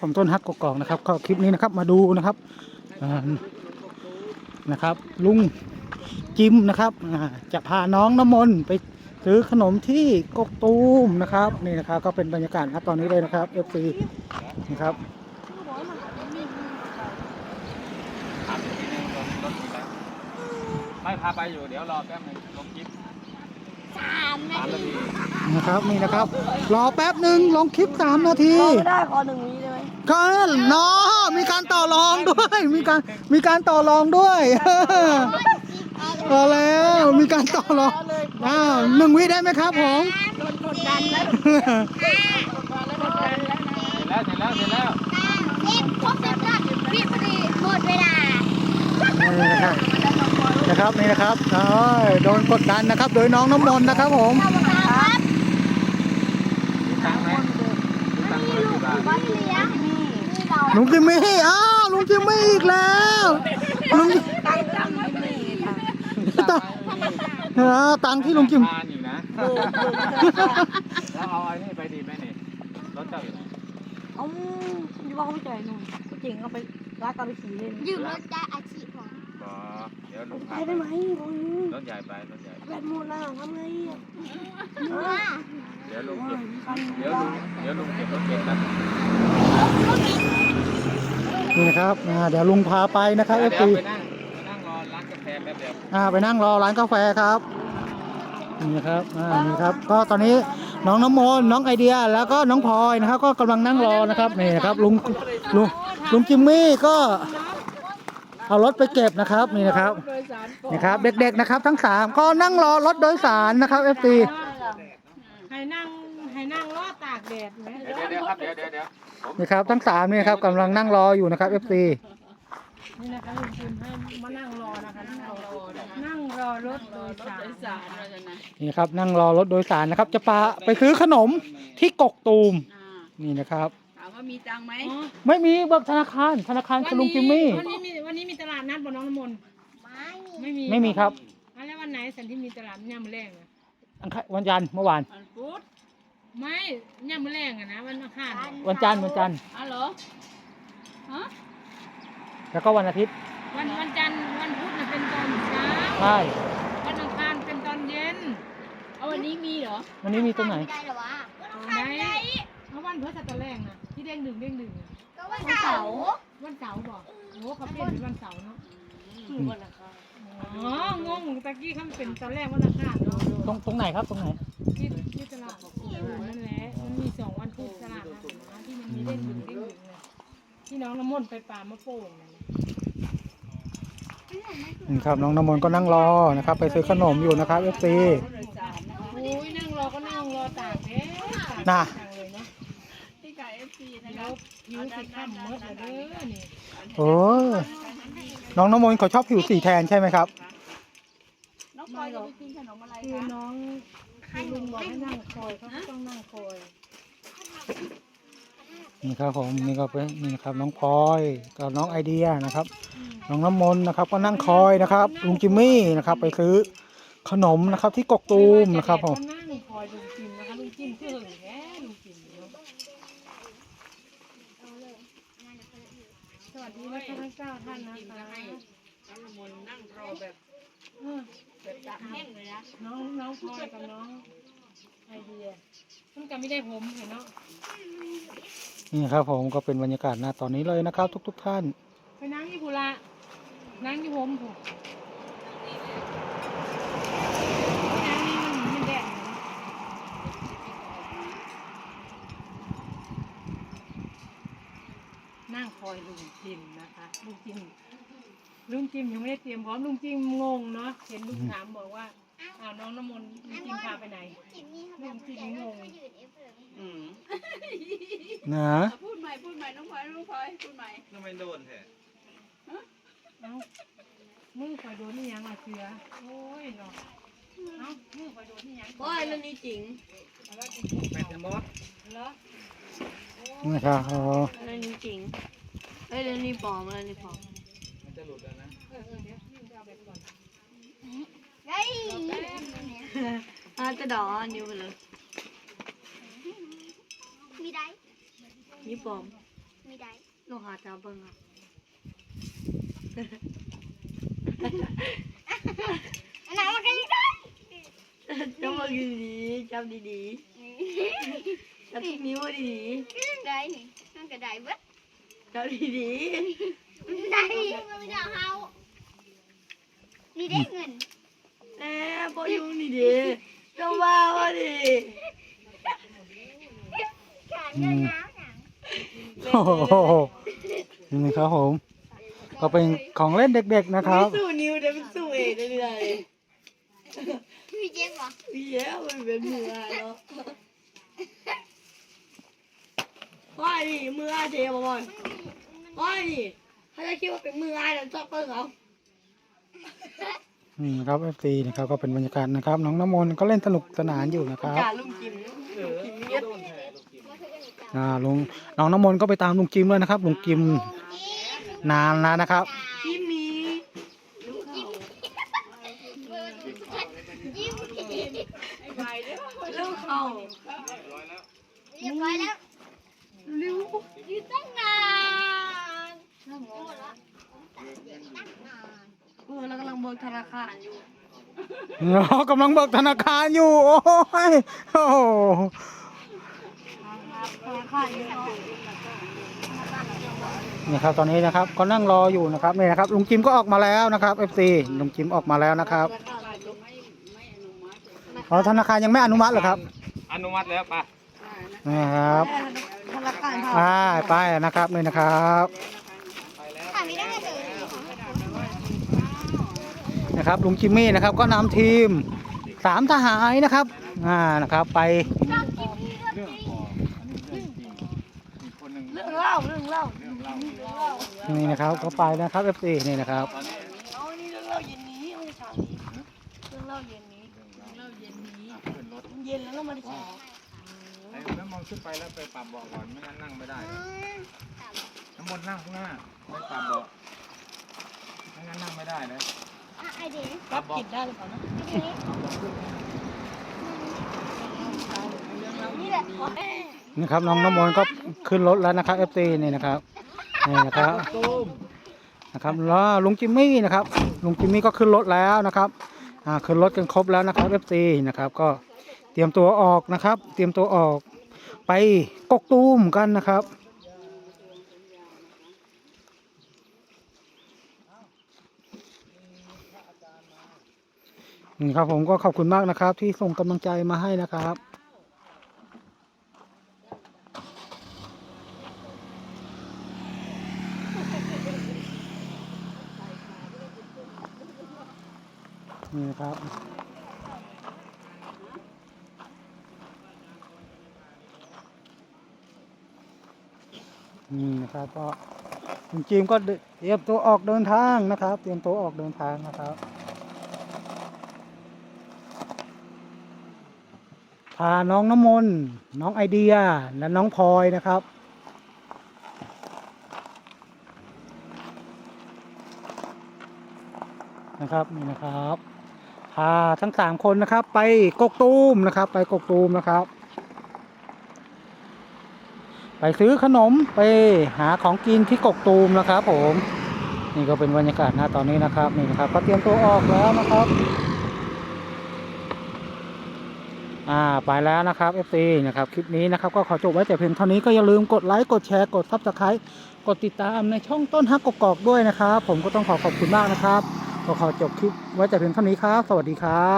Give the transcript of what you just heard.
ผมต้นฮักกกอกนะครับก็คลิปนี้นะครับมาดูนะครับอ่านะครับ ลุงจิมนะครับอ่าจะพาน้องน้ำมนต์ไปซื้อขนมที่กกตูมนะครับนี่นะครับ ก็เป็นบรรยากาศณตอนนี้เลยนะครับ FC นะครับไม่พาไปอยู่เดี๋ยวรอแป๊บหนึงลงคลิปสามนาสามนาทีทีนะครับนี่นะครับ รอแป๊บหนึ่งลงคลิป3นาทีไม่ได้ขอหนึ่งวิได้ไหม ก็เนาะมีการต่อรองด้วย มีการมีการต่อรองด้วยพอแล้วมีการต่อรองอ้าวหนึ่งวิได้ไหมครับผมโดนกดดันแล้วเสร็จแล้วเสร็จแล้วเสร็จแล้วสิบครบสิบนาทีพี่พอดีหมดเวลานี่นะครับนะครับนี่นะครับโอ้ยโดนกดดันนะครับ โดยน้องน้ำมนต์นะครับผมเรามาครับ ละกี่บาทว่าเลี้ยงนี่เราลุงจิมมี่อ้าวลุงจิมมี่อีกแล้วลุงตั้งจำไม่มีค่ะตังเออตังค์ที่ลุงจิมทานอีกนะดูดูแล้วเอาไอ้นี่ไปดีไหมนี่รถเจ้าอยู่ไหนเอ้าคุณจะว่าเขาไม่จ่ายหนุ่มผู้จริงเอาไปรักเอาไปขี่เล่นยืมรถได้อาชีพของก็เดี๋ยวลุงไปพาได้ไหมบอลรถใหญ่ไปรถใหญ่แบตหมดแล้วทำไงอะว่าเดี๋ยวลุงเก็บเดี๋ยวลุงเดี๋ยวลุงเก็บรถเก็บนะ นี่นะครับอ่าเดี๋ยวลุงพาไปนะครับเดี๋เอยวฟเดี๋ยวซีไปนั่งไปนั่งรอร้านกาแฟแป๊บเดียวอ่าไปนั่งรอร้านกาแฟครับนี่นะครับอ่านี่ครับ ก็ตอนนี้น้องน้ำมนต์น้องไอเดียแล้วก็น้องพลอยนะครับ ก็กำลังนั่งรอนะครับนี่นะครับลุงลุงลุงจิมมี่ก็เอารถไปเก็บนะครับนี่นะครับโดยสารปนี่ครับ เด็กๆนะครับ ทั้งสามก็นั่งรอรถโดยสารนะครับเอฟซีให้นั่งให้นั่งรอตากแดดไหม เดี๋ยวเดี๋ยวครับเดี๋ยวเดี๋ยวเดี๋ยวผม นี่ครับทั้งสามนี่ครับกำลังนั่งรออยู่นะครับเอฟซีนี่นะคะลุงจิมให้มานั่งรอนะคะนั่งรอนะคะนั่งรอรถโดยสารนะคะนี่ครับนั่งรอรถโดยสารนะครับ จะปาไปซื้อขนมที่กกตูมนี่นะครับถามว่ามีตังไหมอ๋อไม่มีเบิกธนาคารธนาคารคุณลุงจิมมี่วันนี้มีวันนี้มีตลาดนัดบ่น้องน้ำมนต์ไม่ไม่มีไม่มีครับอะแล้ววันไหนสันที่มีตลาดย่ามแรงอะอังคารวันจันทร์เมื่อวาน ไม่ย่ามแรงอะนะวันอังคารอะวันจันทร์วันจันทร์อ๋อเหรอฮะแล้วก็วันอาทิตย์วันวันจันทร์วันพุธน่ะเป็นตอนเช้าใช่วันอังคารเป็นตอนเย็นเอาวันนี้มีเหรอวันนี้มีตรงไหนไม่ได้หรอวะไหนเพราะวันพฤหัสตะแรงน่ะที่เด้งดึงเด้งดึงอะก็วันเสาร์วันเสาร์บอกโอ้เขาเปลี่ยนเป็นวันเสาร์เนาะคือวันละค่ะอ๋องงตะกี้เขาเป็นตอนแรกวันอังคารเนาะตรงตรงไหนครับตรงไหนที่ที่ตลาด นั่นแหละมันมีสองวันพุธตลาดนะที่มันมีเด้งดึงเด้งดึงเลยที่น้องน้ำมนต์ไปป่ามะโป่งนั่นแหละนี่ครับน้องน้ำมนต์ก็นั่งรอนะครับ ไปซื้อขนมอยู่นะครับเอฟซีโอ้ยนั่งรอก็นั่งรอตากแดดตากน่ะ จังเลยเนาะที่ไก่เอฟซีนะแล้วผิวสีข้ามหมดเลยเด้อนี่โอ้น้องน้ำมนต์เขาชอบผิวสีแทนใช่ไหมครับ น้องพลอยจะไปกินขนมอะไรคือคะน้อง คือลุงบอกให้นั่งคอยเขาก็ต้องนั่งคอยนี่ครับผมนี่ก็เป็นนี่นะครับน้องพลอยกับน้องไอเดียนะครับ น้องน้ำมนต์นะครับ ก็นั่งคอยนะครับลุงจิมมี่นะครับ ไปซื้อขนมนะครับ ที่กกตูมนะครับผมก็นั่งคอยลุงจิมนะคะลุงจิมคือหึงแค่ลุงจิมเนาะสวัสดีนะคะทั้งเก้าท่านนะคะน้องละมุนนั่งรอแบบเออแบบตากแห้งเลยนะน้องน้องพลอยกับน้องไอเดียมันก็ไม่ได้ผมเห็นเนาะนี่ครับผมก็เป็นบรรยากาศหน้าตอนนี้เลยนะครับ ทุกๆท่าน ไปนั่งที่กุละนั่งที่ผมผมนั่งนี่มันมันแดดเนาะนั่งคอยลุงจิมนะคะลุงจิม ลุงจิมยังไม่ได้เตรียมพร้อมลุงจิมงงเนาะเห็นลุงถามบอกว่าอ้าวน้องน้ำมนต์ลุงจิมพาไปไหน จิมมี่เขาลุงจิมงงยืนเอฟเลยอืมนะพูดใหม่พูดใหม่น้องพลอยน้องพลอยพูดใหม่ทำไมโดนแท้เอ้ามือคอยโดนนี่ยังอะเสือโอ้ยเนาะเอ้ามือคอยโดนนี่ยังพลอยเรื่องนี้จริงเป็นจะมดเหรอนะครับอ๋อเรื่องนี้จริงเอ้ยเรื่องนี้ปลอมเรื่องนี้ปลอมมันจะ หลุดแล้วนะเออเออเดี๋ยวยืมเอาแบบก่อนเฮ้ยอาจะดออันนี้ไปเลยมีได้นี่ปลอมไม่ได้ลองหาจับเบิ่งอะอันนั้นมันก็ยังได้จับเบิ่งดีๆจับดีๆจับที่นิ้วดีก็ยังได้นี่มันก็ได้เบิดๆจับดีมัน ได้มันไม่ได้เอาเขานี่ได้เงินๆแน่พอยุ่งนี่ดิเจ้าบ้าวะดิขาดเงินน้ำหนังโอ้โหนี่ครับผม ก็เป็นของเล่นเด็กๆนะครับไม่สู้นิ้วแต่มันสู้เองได้เลยพี่เจ๊บอกพี่แย้มันเป็นมือเนาะว่าดิมืออาเจ๊บ่บ่อยว่าดิ ถ้าจะคิดว่าเป็นมืออาเดี๋ยวจับเบิ่งเอานี่ครับเอฟซีนะครับก็เป็นบรรยากาศนะครับน้องน้ำมนต์ก็เล่นสนุกสนานอยู่นะครับการลุงกิมลุงกิมเย็ดอ่าลุงน้องน้ำมนต์ก็ไปตามลุงจิมแล้วนะครับลุงจิมนานแล้วนะครับกิมมียิ้มเรื่องเขาเรียบร้อยแล้วริ้วยืนตั้งนานตั้งนาน เออเรากำลังเบิกธนาคารอยู่เรากำลังเบิกธนาคารอยู่ โอ้ยโอ้โหธนาคารอยู่เนาะนี่ครับตอนนี้นะครับก็นั่งรออยู่นะครับนี่นะครับลุงจิมก็ออกมาแล้วนะครับเอฟซีลุงจิมออกมาแล้วนะครับอ๋อธนาคารยังไม่อนุมัติเหรอครับอนุมัติแล้วป่ะนี่ครับธนาคารอ่าไปนะครับนี่นะครับถามไม่ได้เลย นะครับลุงจิมมี่นะครับก็นำทีมสามทหารนะครับอ่านะครับไปเรื่องของอันนี้เรื่องจริงอีกคนหนึ่งเรื่องเล่าเรื่องเล่าเรื่องเล่านี่นะครับก็ไปนะครับเอฟซีนี่นะครับตอนนี้เอาอันนี้เรื่องเล่าเย็นนี้ไม่ใช่เช้านี้เรื่องเล่าเย็นนี้อะขึ้นรถมันเย็นแล้วเราไม่ได้เช้าไอ้น้ำมองขึ้นไปแล้วไปปรับเบาะก่อนไม่งั้นนั่งไม่ได้น้ำมนต์นั่งข้างหน้าไม่ปรับเบาะไม่งั้นนั่งไม่ได้เลย ไอเดียปรับเบาะกินได้หรือเปล่านะนี่แหละนี่ครับน้องน้ำมนต์ก็ขึ้นรถแล้วนะครับเอฟซีนี่นะครับนี่นะครับตูมนะครับแล้วลุงจิมมี่นะครับลุงจิมมี่ก็ขึ้นรถแล้วนะครับอ่าขึ้นรถกันครบแล้วนะครับเอฟซีนะครับก็เตรียมตัวออกนะครับ เตรียมตัวออกไปกกตูมกันนะครับ ครับผมก็ขอบคุณมากนะครับ ที่ส่งกำลังใจมาให้นะครับ นี่ครับ นี่นะครับก็คุณจิมก็เตรียมตัวออกเดินทางนะครับ เตรียมตัวออกเดินทางนะครับ พาน้องน้ำมนต์น้องไอเดีย และน้องพลอยนะครับ นะครับนี่นะครับ พาทั้งสามคนนะครับ ไปกกตูมนะครับ ไปกกตูมนะครับ ไปซื้อขนมไปหาของกินที่กกตูมนะครับ ผม นี่ก็เป็นบรรยากาศนะตอนนี้นะครับนี่นะครับ ก็เตรียมตัวออกแล้วนะครับ อ่าไปแล้วนะครับ FC นะครับคลิปนี้นะครับก็ขอจบไว้แต่เพียงเท่านี้ก็อย่าลืมกดไลค์กดแชร์กดซับสไครต์กดติดตามในช่องต้นฮักกอกด้วยนะครับ ผมก็ต้องขอขอบคุณมากนะครับก็ขอจบคลิปไว้แต่เพียงเท่านี้ครับ สวัสดีครับ